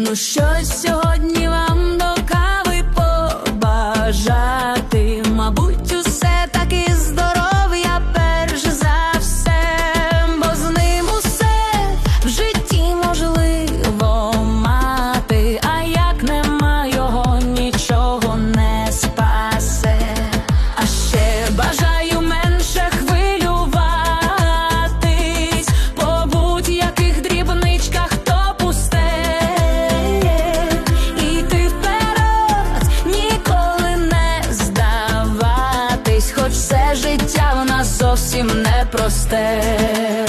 Ну, що сьогодні вам. життя у нас зовсім непросте.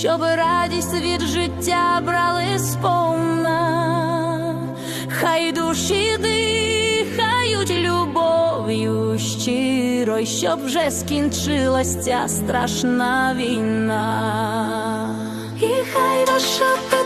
щоб радість від життя брали сповна, хай душі дихають любов'ю щиро, щоб вже скінчилась ця страшна війна, і хай наша.